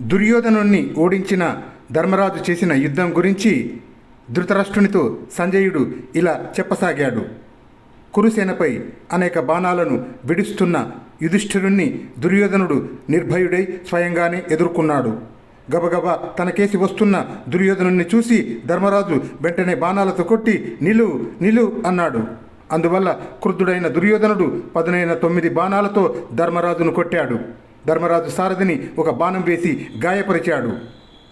దుర్యోధనుణ్ణి ఓడించిన ధర్మరాజు చేసిన యుద్ధం గురించి ధృతరాష్ట్రునితో సంజయుడు ఇలా చెప్పసాగాడు. కురుసేనపై అనేక బాణాలను విడుస్తున్న యుధిష్ఠిరుణ్ణి దుర్యోధనుడు నిర్భయుడై స్వయంగానే ఎదుర్కొన్నాడు. గబగబా తనకేసి వస్తున్న దుర్యోధనుణ్ణి చూసి ధర్మరాజు వెంటనే బాణాలతో కొట్టి నిలు నిలు అన్నాడు. అందువల్ల క్రుద్ధుడైన దుర్యోధనుడు పదునైన తొమ్మిది బాణాలతో ధర్మరాజును కొట్టాడు. ధర్మరాజు సారథిని ఒక బాణం వేసి గాయపరిచాడు.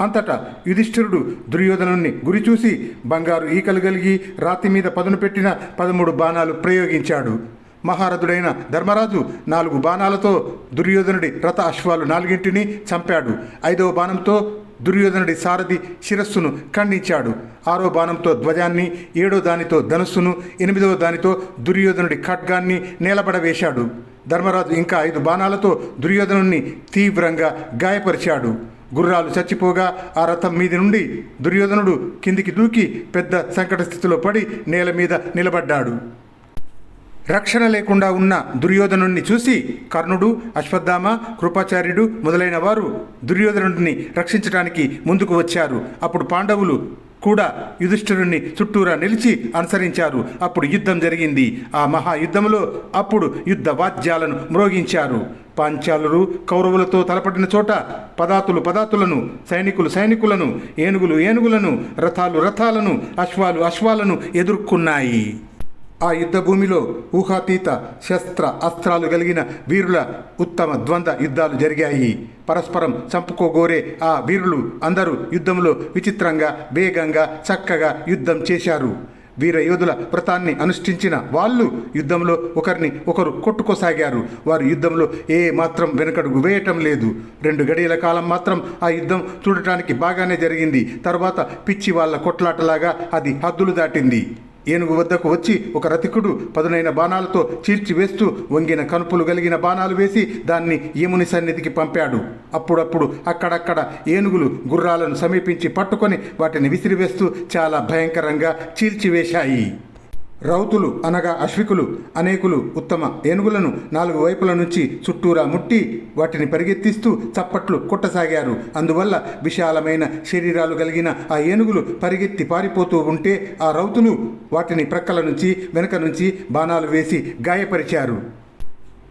అంతటా యుధిష్ఠిరుడు దుర్యోధనుణ్ణి గురిచూసి బంగారు ఈకలు కలిగి రాతి మీద పదును పెట్టిన పదమూడు బాణాలు ప్రయోగించాడు. మహారథుడైన ధర్మరాజు నాలుగు బాణాలతో దుర్యోధనుడి రథ అశ్వాలు నాలుగింటిని చంపాడు. ఐదవ బాణంతో దుర్యోధనుడి సారథి శిరస్సును ఖండించాడు. ఆరో బాణంతో ధ్వజాన్ని ఏడో దానితో ధనుస్సును ఎనిమిదవ దానితో దుర్యోధనుడి ఖడ్గాన్ని నేలబడవేశాడు. ధర్మరాజు ఇంకా ఐదు బాణాలతో దుర్యోధనుణ్ణి తీవ్రంగా గాయపరిచాడు. గుర్రాలు చచ్చిపోగా ఆ రథం మీది నుండి దుర్యోధనుడు కిందికి దూకి పెద్ద సంకట స్థితిలో పడి నేల మీద నిలబడ్డాడు. రక్షణ లేకుండా ఉన్న దుర్యోధనుణ్ణి చూసి కర్ణుడు అశ్వత్థామ కృపాచార్యుడు మొదలైన వారు దుర్యోధనుడిని రక్షించడానికి ముందుకు వచ్చారు. అప్పుడు పాండవులు కూడా యుధిష్ఠిరుణ్ణి చుట్టూరా నిలిచి అనుసరించారు. అప్పుడు యుద్ధం జరిగింది. ఆ మహాయుద్ధంలో అప్పుడు యుద్ధ వాద్యాలను మ్రోగించారు. పాంచాలురు కౌరవులతో తలపడిన చోట పదాతులు పదాతులను సైనికులు సైనికులను ఏనుగులు ఏనుగులను రథాలు రథాలను అశ్వాలు అశ్వాలను ఎదుర్కొన్నాయి. ఆ యుద్ధ భూమిలో ఊహాతీత శస్త్ర అస్త్రాలు కలిగిన వీరుల ఉత్తమ ద్వంద్వ యుద్ధాలు జరిగాయి. పరస్పరం చంపుకోగోరే ఆ వీరులు అందరూ యుద్ధంలో విచిత్రంగా వేగంగా చక్కగా యుద్ధం చేశారు. వీర యోధుల వ్రతాన్ని అనుష్ఠించిన వాళ్ళు యుద్ధంలో ఒకరిని ఒకరు కొట్టుకోసాగారు. వారు యుద్ధంలో ఏ మాత్రం వెనకడుగు వేయటం లేదు. రెండు గడియల కాలం మాత్రం ఆ యుద్ధం చూడటానికి బాగానే జరిగింది. తర్వాత పిచ్చి వాళ్ళ కొట్లాటలాగా అది హద్దులు దాటింది. ఏనుగు వద్దకు వచ్చి ఒక రతికుడు పదునైన బాణాలతో చీల్చివేస్తూ వంగిన కనుపులు కలిగిన బాణాలు వేసి దాన్ని యముని సన్నిధికి పంపాడు. అప్పుడప్పుడు అక్కడక్కడ ఏనుగులు గుర్రాలను సమీపించి పట్టుకొని వాటిని విసిరివేస్తూ చాలా భయంకరంగా చీల్చివేశాయి. రౌతులు అనగా అశ్వికులు అనేకులు ఉత్తమ ఏనుగులను నాలుగు వైపుల నుంచి చుట్టూరా ముట్టి వాటిని పరిగెత్తిస్తూ చప్పట్లు కొట్టసాగారు. అందువల్ల విశాలమైన శరీరాలు కలిగిన ఆ ఏనుగులు పరిగెత్తి పారిపోతూ ఉంటే ఆ రౌతులు వాటిని ప్రక్కల నుంచి వెనక నుంచి బాణాలు వేసి గాయపరిచారు.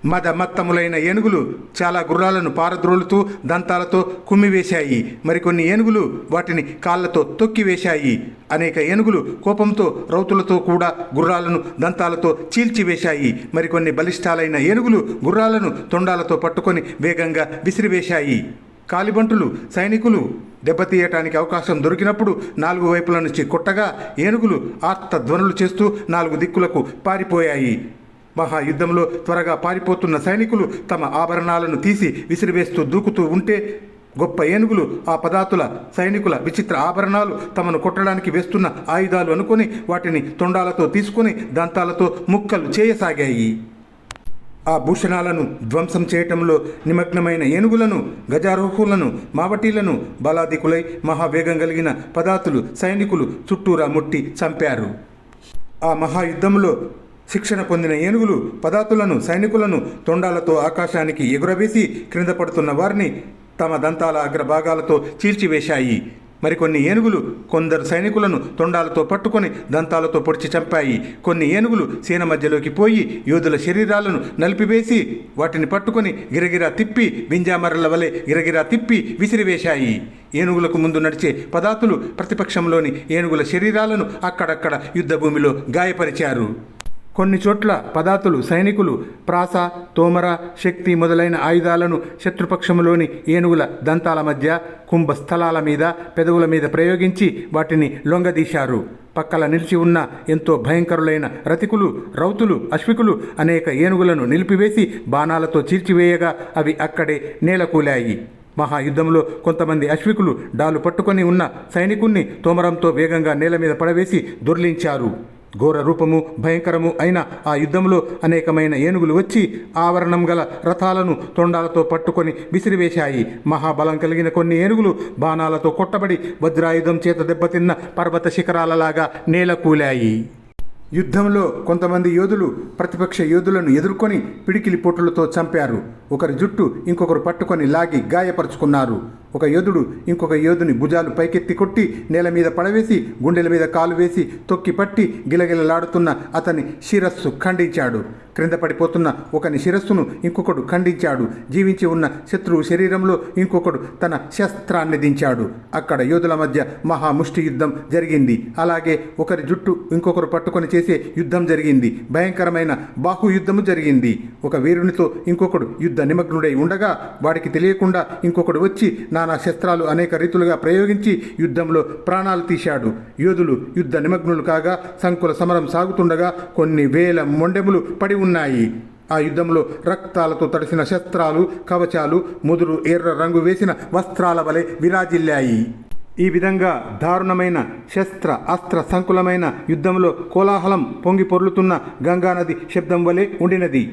మదమత్తములైన ఏనుగులు చాలా గుర్రాలను పారద్రోలుతూ దంతాలతో కుమ్మివేశాయి. మరికొన్ని ఏనుగులు వాటిని కాళ్ళతో తొక్కివేశాయి. అనేక ఏనుగులు కోపంతో రౌతులతో కూడా గుర్రాలను దంతాలతో చీల్చివేశాయి. మరికొన్ని బలిష్టాలైన ఏనుగులు గుర్రాలను తొండాలతో పట్టుకొని వేగంగా విసిరివేశాయి. కాలిబంటులు సైనికులు దెబ్బతీయటానికి అవకాశం దొరికినప్పుడు నాలుగు వైపుల నుంచి కొట్టగా ఏనుగులు ఆర్త ధ్వనులు చేస్తూ నాలుగు దిక్కులకు పారిపోయాయి. మహాయుద్ధంలో త్వరగా పారిపోతున్న సైనికులు తమ ఆభరణాలను తీసి విసిరివేస్తూ దూకుతూ ఉంటే గొప్ప ఏనుగులు ఆ పదాతుల సైనికుల విచిత్ర ఆభరణాలు తమను కొట్టడానికి వేస్తున్న ఆయుధాలు అనుకొని వాటిని తొండాలతో తీసుకుని దంతాలతో ముక్కలు చేయసాగాయి. ఆ భూషణాలను ధ్వంసం చేయటంలో నిమగ్నమైన ఏనుగులను గజారోహులను మావటీలను బలాదికులై మహావేగం కలిగిన పదాతులు సైనికులు చుట్టూరా ముట్టి చంపారు. ఆ మహాయుద్ధంలో శిక్షణ పొందిన ఏనుగులు పదాతులను సైనికులను తొండాలతో ఆకాశానికి ఎగురవేసి క్రింద పడుతున్న వారిని తమ దంతాల అగ్రభాగాలతో చీల్చివేశాయి. మరికొన్ని ఏనుగులు కొందరు సైనికులను తొండాలతో పట్టుకొని దంతాలతో పొడిచి చంపాయి. కొన్ని ఏనుగులు సేన మధ్యలోకి పోయి యోధుల శరీరాలను నలిపివేసి వాటిని పట్టుకొని గిరగిరా తిప్పి వింజామరల వలె గిరగిరా తిప్పి విసిరివేశాయి. ఏనుగులకు ముందు నడిచే పదాతులు ప్రతిపక్షంలోని ఏనుగుల శరీరాలను అక్కడక్కడ యుద్ధభూమిలో గాయపరిచారు. కొన్ని చోట్ల పదాతులు సైనికులు ప్రాస తోమర శక్తి మొదలైన ఆయుధాలను శత్రుపక్షములోని ఏనుగుల దంతాల మధ్య కుంభస్థలాల మీద పెదవుల మీద ప్రయోగించి వాటిని లొంగదీశారు. పక్కల నిలిచి ఉన్న ఎంతో భయంకరులైన రతికులు రౌతులు అశ్వికులు అనేక ఏనుగులను నిలిపివేసి బాణాలతో చీల్చివేయగా అవి అక్కడే నేలకూలాయి. మహాయుద్ధంలో కొంతమంది అశ్వికులు డాలు పట్టుకొని ఉన్న సైనికుణ్ణి తోమరంతో వేగంగా నేల మీద పడవేసి దొర్లించారు. ఘోర రూపము భయంకరము అయిన ఆ యుద్ధంలో అనేకమైన ఏనుగులు వచ్చి ఆవరణం గల రథాలను తొండాలతో పట్టుకొని విసిరివేశాయి. మహాబలం కలిగిన కొన్ని ఏనుగులు బాణాలతో కొట్టబడి వజ్రాయుధం చేత దెబ్బతిన్న పర్వత శిఖరాలలాగా నేల కూలాయి యుద్ధంలో కొంతమంది యోధులు ప్రతిపక్ష యోధులను ఎదుర్కొని పిడికిలి పోటులతో చంపారు. ఒకరి జుట్టు ఇంకొకరు పట్టుకొని లాగి గాయపరుచుకున్నారు. ఒక యోధుడు ఇంకొక యోధుని భుజాలు పైకెత్తి కొట్టి నేల మీద పడవేసి గుండెల మీద కాలు వేసి తొక్కి పట్టి గిలగిలలాడుతున్న అతని శిరస్సు ఖండించాడు. క్రింద పడిపోతున్న ఒకని శిరస్సును ఇంకొకడు ఖండించాడు. జీవించి ఉన్న శత్రువు శరీరంలో ఇంకొకడు తన శస్త్రాన్ని దించాడు. అక్కడ యోధుల మధ్య మహాముష్టి యుద్ధం జరిగింది. అలాగే ఒకరి జుట్టు ఇంకొకరు పట్టుకొని చేసే యుద్ధం జరిగింది. భయంకరమైన బాహు యుద్ధము జరిగింది. ఒక వీరునితో ఇంకొకడు యుద్ధ నిమగ్నుడై ఉండగా వాడికి తెలియకుండా ఇంకొకడు వచ్చి నానా శస్త్రాలు అనేక రీతులుగా ప్రయోగించి యుద్ధంలో ప్రాణాలు తీశాడు. యోధులు యుద్ధ నిమగ్నులు కాగా సంకుల సమరం సాగుతుండగా కొన్ని వేల మొండెములు పడి ఉన్నాయి. ఆ యుద్ధంలో రక్తాలతో తడిసిన శస్త్రాలు కవచాలు ముదురు ఎర్ర రంగు వేసిన వస్త్రాల వలె విరాజిల్లాయి. ఈ విధంగా దారుణమైన శస్త్ర అస్త్ర సంకులమైన యుద్ధంలో కోలాహలం పొంగి పొర్లుతున్న గంగానది శబ్దం వలె ఉండినది.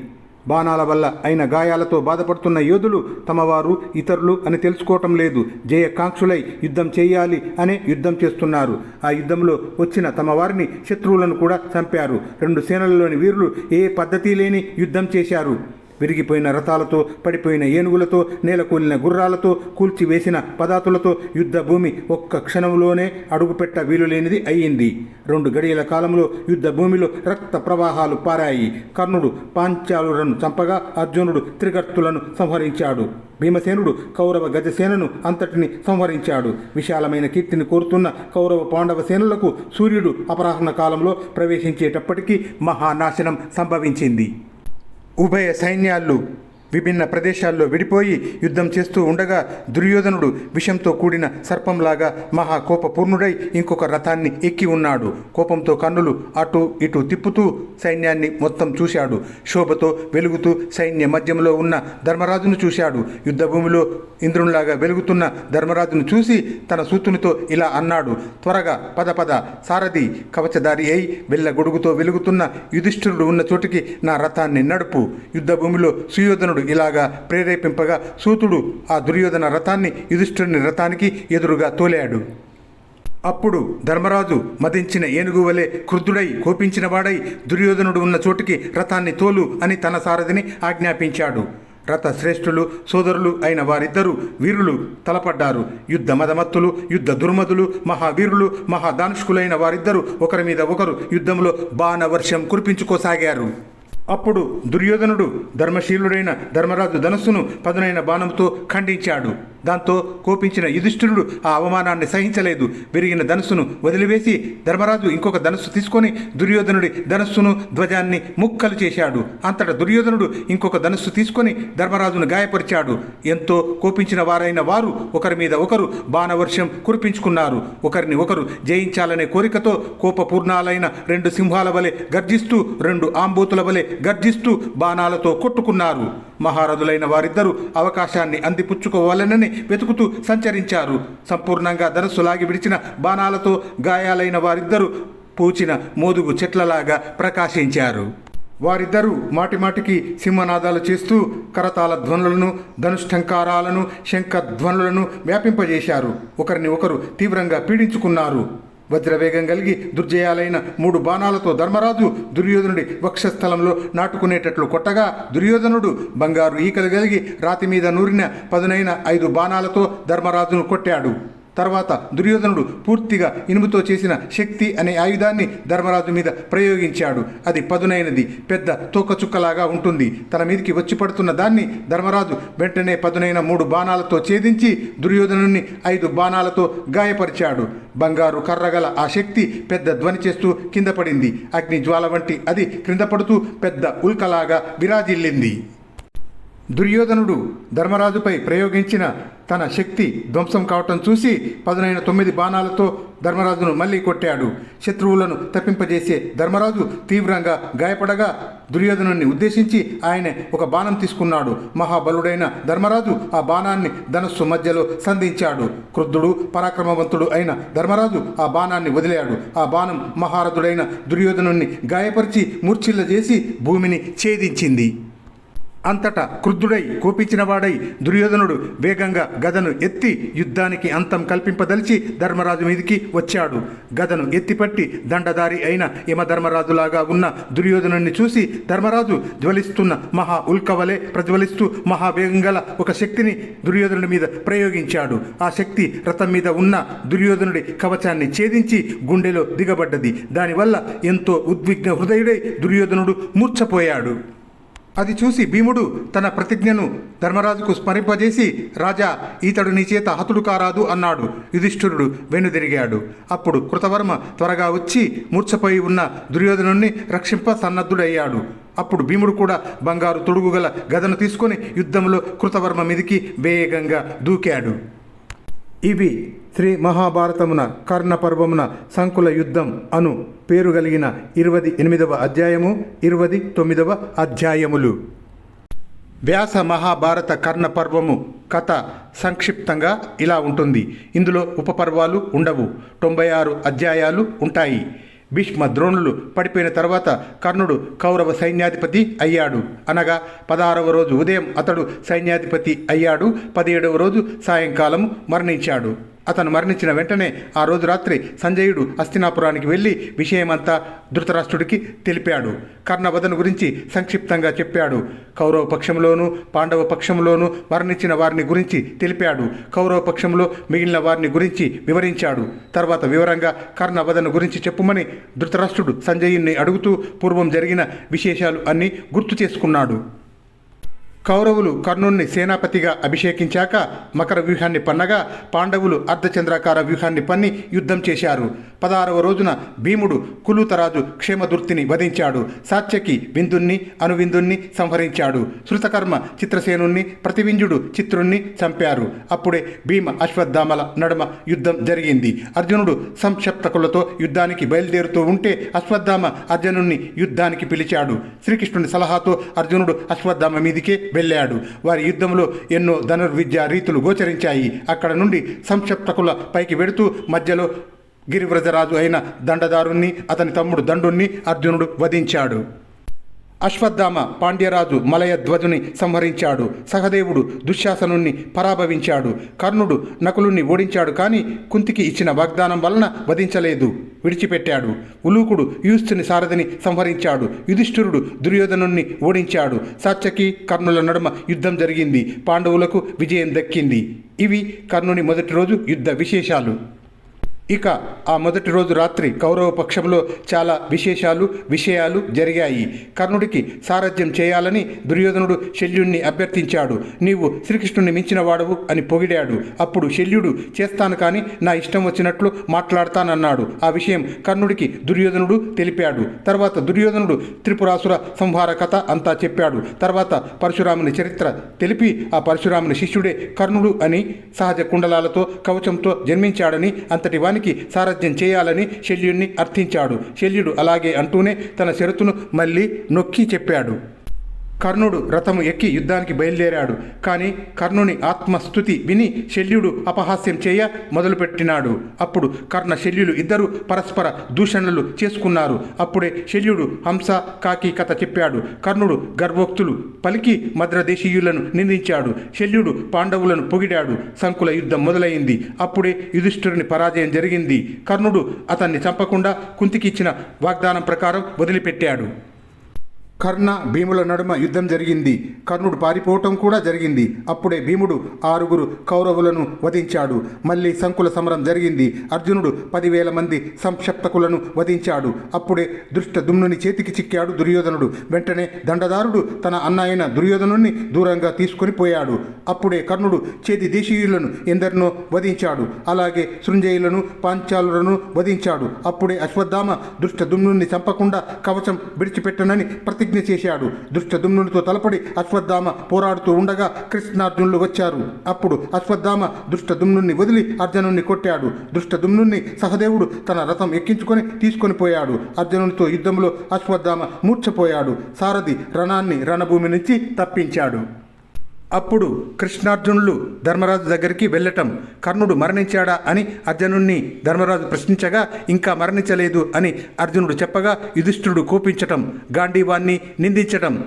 బాణాల వల్ల అయిన గాయాలతో బాధపడుతున్న యోధులు తమవారు ఇతరులు అని తెలుసుకోవటం లేదు. జయకాంక్షులై యుద్ధం చేయాలి అనే యుద్ధం చేస్తున్నారు. ఆ యుద్ధంలో వచ్చిన తమ వారిని శత్రువులను కూడా చంపారు. రెండు సేనలలోని వీరులు ఏ పద్ధతి లేని యుద్ధం చేశారు. విరిగిపోయిన రథాలతో పడిపోయిన ఏనుగులతో నేలకూలిన గుర్రాలతో కూల్చివేసిన పదార్థులతో యుద్ధ భూమి ఒక్క క్షణంలోనే అడుగుపెట్ట వీలులేనిది అయ్యింది. రెండు గడియల కాలంలో యుద్ధ భూమిలో రక్త ప్రవాహాలు పారాయి. కర్ణుడు పాంచాలులను చంపగా అర్జునుడు త్రిగర్తులను సంహరించాడు. భీమసేనుడు కౌరవ గజసేనను అంతటిని సంహరించాడు. విశాలమైన కీర్తిని కోరుతున్న కౌరవ పాండవ సేనలకు సూర్యుడు అపరాహ్న కాలంలో ప్రవేశించేటప్పటికీ మహానాశనం సంభవించింది. ఉభయ సైన్యాలు విభిన్న ప్రదేశాల్లో విడిపోయి యుద్ధం చేస్తూ ఉండగా దుర్యోధనుడు విషంతో కూడిన సర్పంలాగా మహా కోపపూర్ణుడై ఇంకొక రథాన్ని ఎక్కి ఉన్నాడు. కోపంతో కన్నులు అటు ఇటు తిప్పుతూ సైన్యాన్ని మొత్తం చూశాడు. శోభతో వెలుగుతూ సైన్య మధ్యంలో ఉన్న ధర్మరాజును చూశాడు. యుద్ధభూమిలో ఇంద్రునిలాగా వెలుగుతున్న ధర్మరాజును చూసి తన సూతునితో ఇలా అన్నాడు. త్వరగా పద పద సారథి కవచదారి అయి వెళ్ళ గొడుగుతో వెలుగుతున్న యుధిష్ఠిరుడు ఉన్న చోటికి నా రథాన్ని నడుపు. యుద్ధభూమిలో సుయోధనుడు ఇలాగా ప్రేరేపింపగా సూతుడు ఆ దుర్యోధన రథాన్ని యుధిష్ఠుని రథానికి ఎదురుగా తోలాడు. అప్పుడు ధర్మరాజు మదించిన ఏనుగు వలె క్రుద్ధుడై కోపించిన వాడై దుర్యోధనుడు ఉన్న చోటికి రథాన్ని తోలు అని తన సారథిని ఆజ్ఞాపించాడు. రథ శ్రేష్ఠులు సోదరులు అయిన వారిద్దరూ వీరులు తలపడ్డారు. యుద్ధ మదమత్తులు యుద్ధ దుర్మదులు మహావీరులు మహాదానుష్కులైన వారిద్దరూ ఒకరి మీద ఒకరు యుద్ధంలో బాణవర్షం కురిపించుకోసాగారు. అప్పుడు దుర్యోధనుడు ధర్మశీలుడైన ధర్మరాజు ధనస్సును పదునైన బాణంతో ఖండించాడు. దాంతో కోపించిన యుధిష్ఠిరుడు ఆ అవమానాన్ని సహించలేదు. విరిగిన ధనుస్సును వదిలివేసి ధర్మరాజు ఇంకొక ధనుస్సు తీసుకొని దుర్యోధనుడి ధనస్సును ధ్వజాన్ని ముక్కలు చేశాడు. అంతటా దుర్యోధనుడు ఇంకొక ధనుస్సు తీసుకొని ధర్మరాజును గాయపరిచాడు. ఎంతో కోపించిన వారైన వారు ఒకరి మీద ఒకరు బాణవర్షం కురిపించుకున్నారు. ఒకరిని ఒకరు జయించాలనే కోరికతో కోపపూర్ణాలైన రెండు సింహాల వలె గర్జిస్తూ రెండు ఆంబూతుల వలె గర్జిస్తూ బాణాలతో కొట్టుకున్నారు. మహారథులైన వారిద్దరూ అవకాశాన్ని అందిపుచ్చుకోవాలనని వెతుకుతూ సంచరించారు. సంపూర్ణంగా ధనస్సు లాగి విడిచిన బాణాలతో గాయాలైన వారిద్దరూ పూచిన మోదుగు చెట్లలాగా ప్రకాశించారు. వారిద్దరూ మాటిమాటికి సింహనాదాలు చేస్తూ కరతాల ధ్వనులను ధనుష్టంకారాలను శంఖ ధ్వనులను వ్యాపింపజేశారు. ఒకరిని ఒకరు తీవ్రంగా పీడించుకున్నారు. వజ్రవేగం కలిగి దుర్జయాలైన మూడు బాణాలతో ధర్మరాజు దుర్యోధనుడి వక్షస్థలంలో నాటుకునేటట్లు కొట్టగా దుర్యోధనుడు బంగారు ఈకలు కలిగి రాతి మీద నూరిన పదునైన ఐదు బాణాలతో ధర్మరాజును కొట్టాడు. తర్వాత దుర్యోధనుడు పూర్తిగా ఇనుముతో చేసిన శక్తి అనే ఆయుధాన్ని ధర్మరాజు మీద ప్రయోగించాడు. అది పదునైనది పెద్ద తోకచుక్కలాగా ఉంటుంది. తన మీదకి వచ్చి పడుతున్న దాన్ని ధర్మరాజు వెంటనే పదునైన మూడు బాణాలతో ఛేదించి దుర్యోధనుని ఐదు బాణాలతో గాయపరిచాడు. బంగారు కర్రగల ఆ శక్తి పెద్ద ధ్వని చేస్తూ కింద పడింది. అగ్ని జ్వాల వంటి అది క్రింద పడుతూ పెద్ద ఉల్కలాగా విరాజిల్లింది. దుర్యోధనుడు ధర్మరాజుపై ప్రయోగించిన తన శక్తి ధ్వంసం కావటం చూసి పదునైన తొమ్మిది బాణాలతో ధర్మరాజును మళ్ళీ కొట్టాడు. శత్రువులను తప్పింపజేసే ధర్మరాజు తీవ్రంగా గాయపడగా దుర్యోధనుని ఉద్దేశించి ఆయన ఒక బాణం తీసుకున్నాడు. మహాబలుడైన ధర్మరాజు ఆ బాణాన్ని ధనస్సు మధ్యలో సంధించాడు. క్రుద్ధుడు పరాక్రమవంతుడు అయిన ధర్మరాజు ఆ బాణాన్ని వదిలాడు. ఆ బాణం మహారథుడైన దుర్యోధనుణ్ణి గాయపరిచి మూర్ఛిల్ల చేసి భూమిని ఛేదించింది. అంతటా క్రుద్ధుడై కోపించినవాడై దుర్యోధనుడు వేగంగా గదను ఎత్తి యుద్ధానికి అంతం కల్పింపదలిచి ధర్మరాజు మీదికి వచ్చాడు. గదను ఎత్తిపట్టి దండదారి అయిన యమధర్మరాజులాగా ఉన్న దుర్యోధనుడిని చూసి ధర్మరాజు జ్వలిస్తున్న మహా ఉల్కవలే ప్రజ్వలిస్తూ మహావేగంగల ఒక శక్తిని దుర్యోధనుడి మీద ప్రయోగించాడు. ఆ శక్తి రథం మీద ఉన్న దుర్యోధనుడి కవచాన్ని ఛేదించి గుండెలో దిగబడ్డది. దానివల్ల ఎంతో ఉద్విగ్న హృదయుడై దుర్యోధనుడు మూర్ఛపోయాడు. అది చూసి భీముడు తన ప్రతిజ్ఞను ధర్మరాజుకు స్మరింపజేసి రాజా ఈతడు నీ చేత హతుడు కారాదు అన్నాడు. యుధిష్ఠురుడు వెనుదిరిగాడు. అప్పుడు కృతవర్మ త్వరగా వచ్చి మూర్ఛపోయి ఉన్న దుర్యోధను రక్షింప సన్నద్ధుడయ్యాడు. అప్పుడు భీముడు కూడా బంగారు తొడుగుగల గదను తీసుకొని యుద్ధంలో కృతవర్మ మీదికి వేగంగా దూకాడు. ఇవి శ్రీ మహాభారతమున కర్ణ పర్వమున సంకుల యుద్ధం అను పేరు కలిగిన ఇరవై ఎనిమిదవ అధ్యాయము ఇరవై తొమ్మిదవ అధ్యాయములు. వ్యాస మహాభారత కర్ణ పర్వము కథ సంక్షిప్తంగా ఇలా ఉంటుంది. ఇందులో ఉపపర్వాలు ఉండవు. తొంభై ఆరు అధ్యాయాలు ఉంటాయి. భీష్మ ద్రోణులు పడిపోయిన తర్వాత కర్ణుడు కౌరవ సైన్యాధిపతి అయ్యాడు. అనగా పదహారవ రోజు ఉదయం అతడు సైన్యాధిపతి అయ్యాడు. పదిహేడవ రోజు సాయంకాలం మరణించాడు. అతను మరణించిన వెంటనే ఆ రోజు రాత్రి సంజయుడు హస్తినాపురానికి వెళ్ళి విషయమంతా ధృతరాష్ట్రుడికి తెలిపాడు. కర్ణవదను గురించి సంక్షిప్తంగా చెప్పాడు. కౌరవ పక్షంలోనూ పాండవ పక్షంలోనూ మరణించిన వారిని గురించి తెలిపాడు. కౌరవ పక్షంలో మిగిలిన వారిని గురించి వివరించాడు. తర్వాత వివరంగా కర్ణవదను గురించి చెప్పుమని ధృతరాష్ట్రుడు సంజయుణ్ణి అడుగుతూ పూర్వం జరిగిన విశేషాలు అన్నీ గుర్తు చేసుకున్నాడు. కౌరవులు కర్ణుణ్ణి సేనాపతిగా అభిషేకించాక మకర వ్యూహాన్ని పన్నగా పాండవులు అర్ధచంద్రాకార వ్యూహాన్ని పన్ని యుద్ధం చేశారు. పదహారవ రోజున భీముడు కులూతరాజు క్షేమదుర్తిని వధించాడు. సాత్యకి విందుణ్ణి అనువిందుణ్ణి సంహరించాడు. శృతకర్మ చిత్రసేనుణ్ణి ప్రతివింజుడు చిత్రుణ్ణి చంపారు. అప్పుడే భీమ అశ్వత్థామల నడుమ యుద్ధం జరిగింది. అర్జునుడు సంక్షప్తకులతో యుద్ధానికి బయలుదేరుతూ ఉంటే అశ్వత్థామ అర్జునుణ్ణి యుద్ధానికి పిలిచాడు. శ్రీకృష్ణుని సలహాతో అర్జునుడు అశ్వత్థామ మీదికే వెళ్ళాడు. వారి యుద్ధంలో ఎన్నో ధనుర్విద్య రీతులు గోచరించాయి. అక్కడ నుండి సంక్షప్తకుల పైకి వెడుతూ మధ్యలో గిరివ్రజరాజు అయిన దండదారుణ్ణి అతని తమ్ముడు దండుణ్ణి అర్జునుడు వధించాడు. అశ్వత్థామ పాండ్యరాజు మలయధ్వజుని సంహరించాడు. సహదేవుడు దుశ్శాసనుణ్ణి పరాభవించాడు. కర్ణుడు నకులుణ్ణి ఓడించాడు కానీ కుంతికి ఇచ్చిన వాగ్దానం వలన వధించలేదు. విడిచిపెట్టాడు. ఉలూకుడు యూస్తుని సారథిని సంహరించాడు. యుధిష్ఠిరుడు దుర్యోధనుణ్ణి ఓడించాడు. సాత్యకి కర్ణుల నడుమ యుద్ధం జరిగింది. పాండవులకు విజయం దక్కింది. ఇవి కర్ణుని మొదటి రోజు యుద్ధ విశేషాలు. ఇక ఆ మొదటి రోజు రాత్రి కౌరవ పక్షంలో చాలా విశేషాలు విషయాలు జరిగాయి. కర్ణుడికి సారథ్యం చేయాలని దుర్యోధనుడు శల్యుణ్ణి అభ్యర్థించాడు. నీవు శ్రీకృష్ణుని మించిన వాడవు అని పొగిడాడు. అప్పుడు శల్యుడు చేస్తాను కానీ నా ఇష్టం వచ్చినట్లు మాట్లాడతానన్నాడు. ఆ విషయం కర్ణుడికి దుర్యోధనుడు తెలిపాడు. తర్వాత దుర్యోధనుడు త్రిపురాసుర సంహార కథ అంతా చెప్పాడు. తర్వాత పరశురాముని చరిత్ర తెలిపి ఆ పరశురాముని శిష్యుడే కర్ణుడు అని సహజ కుండలాలతో కవచంతో జన్మించాడని అంతటి వానికి సారథ్యం చేయాలని శల్యుణ్ణి అర్థించాడు. శల్యుడు అలాగే అంటూనే తన షరతును మళ్ళీ నొక్కి చెప్పాడు. కర్ణుడు రథము ఎక్కి యుద్ధానికి బయలుదేరాడు. కానీ కర్ణుని ఆత్మస్థుతి విని శల్యుడు అపహాస్యం చేయ మొదలుపెట్టినాడు. అప్పుడు కర్ణ శల్యులు ఇద్దరు పరస్పర దూషణలు చేసుకున్నారు. అప్పుడే శల్యుడు హంస కాకి కథ చెప్పాడు. కర్ణుడు గర్భోక్తులు పలికి మద్రదేశీయులను నిందించాడు. శల్యుడు పాండవులను పొగిడాడు. సంకుల యుద్ధం మొదలైంది. అప్పుడే యుధిష్ఠిరుని పరాజయం జరిగింది. కర్ణుడు అతన్ని చంపకుండా కుంతికిచ్చిన వాగ్దానం ప్రకారం వదిలిపెట్టాడు. కర్ణ భీముల నడుమ యుద్ధం జరిగింది. కర్ణుడు పారిపోవటం కూడా జరిగింది. అప్పుడే భీముడు ఆరుగురు కౌరవులను వధించాడు. మళ్ళీ సంకుల సమరం జరిగింది. అర్జునుడు పదివేల మంది సంక్షప్తకులను వధించాడు. అప్పుడే దృష్ట దుమ్నుని చేతికి చిక్కాడు దుర్యోధనుడు. వెంటనే దండదారుడు తన అన్నయైన దుర్యోధనుణ్ణి దూరంగా తీసుకొని పోయాడు. అప్పుడే కర్ణుడు చేతి దేశీయులను ఎందరినో వధించాడు. అలాగే సృంజయులను పాంచాలులను వధించాడు. అప్పుడే అశ్వత్థామ దృష్ట దుమ్నుని చంపకుండా కవచం విడిచిపెట్టనని ప్రతిజ్ఞ చేశాడు. దుష్టదుమ్నునితో తలపడి అశ్వత్థామ పోరాడుతూ ఉండగా కృష్ణార్జునులు వచ్చారు. అప్పుడు అశ్వత్థామ దుష్టదుమ్నుని వదిలి అర్జునుణ్ణి కొట్టాడు. దుష్టదుమ్నుణ్ణి సహదేవుడు తన రథం ఎక్కించుకొని తీసుకొని పోయాడు. అర్జునునితో యుద్ధంలో అశ్వత్థామ మూర్ఛపోయాడు. సారథి రణాన్ని రణభూమి నుంచి తప్పించాడు. అప్పుడు కృష్ణార్జునులు ధర్మరాజు దగ్గరికి వెళ్ళటం. కర్ణుడు మరణించాడా అని అర్జునుణ్ణి ధర్మరాజు ప్రశ్నించగా ఇంకా మరణించలేదు అని అర్జునుడు చెప్పగా యుధిష్ఠుడు కోపించటం గాంధీవాన్ని నిందించటం.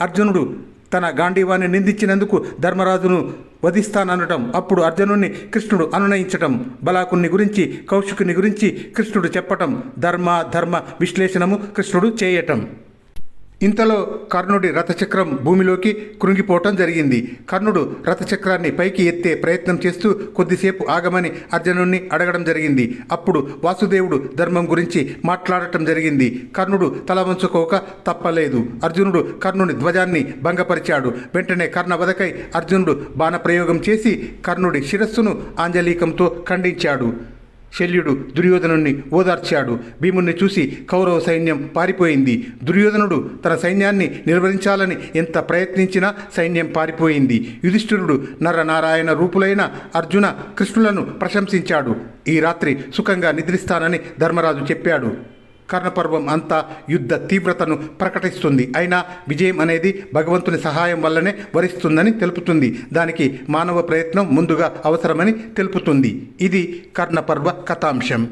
అర్జునుడు తన గాంధీవాన్ని నిందించినందుకు ధర్మరాజును వధిస్తాననటం. అప్పుడు అర్జునుడిని కృష్ణుడు అనునయించటం. బలాకుని గురించి కౌశికుని గురించి కృష్ణుడు చెప్పటం. ధర్మ ధర్మ విశ్లేషణము కృష్ణుడు చేయటం. ఇంతలో కర్ణుడి రథచక్రం భూమిలోకి కృంగిపోవటం జరిగింది. కర్ణుడు రథచక్రాన్ని పైకి ఎత్తే ప్రయత్నం చేస్తూ కొద్దిసేపు ఆగమని అర్జునుడిని అడగడం జరిగింది. అప్పుడు వాసుదేవుడు ధర్మం గురించి మాట్లాడటం జరిగింది. కర్ణుడు తల వంచుకోక తప్పలేదు. అర్జునుడు కర్ణుని ధ్వజాన్ని భంగపరిచాడు. వెంటనే కర్ణ వదకై అర్జునుడు బాణప్రయోగం చేసి కర్ణుడి శిరస్సును ఆంజలీకంతో ఖండించాడు. శల్యుడు దుర్యోధనుణ్ణి ఓదార్చాడు. భీముణ్ణి చూసి కౌరవ సైన్యం పారిపోయింది. దుర్యోధనుడు తన సైన్యాన్ని నిర్వహించాలని ఎంత ప్రయత్నించినా సైన్యం పారిపోయింది. యుధిష్ఠిరుడు నరనారాయణ రూపులైన అర్జున కృష్ణులను ప్రశంసించాడు. ఈ రాత్రి సుఖంగా నిద్రిస్తానని ధర్మరాజు చెప్పాడు. కర్ణపర్వం అంతా యుద్ధ తీవ్రతను ప్రకటిస్తుంది. అయినా విజయం అనేది భగవంతుని సహాయం వల్లనే వరిస్తుందని తెలుపుతుంది. దానికి మానవ ప్రయత్నం ముందుగా అవసరమని తెలుపుతుంది. ఇది కర్ణపర్వ కథాంశం.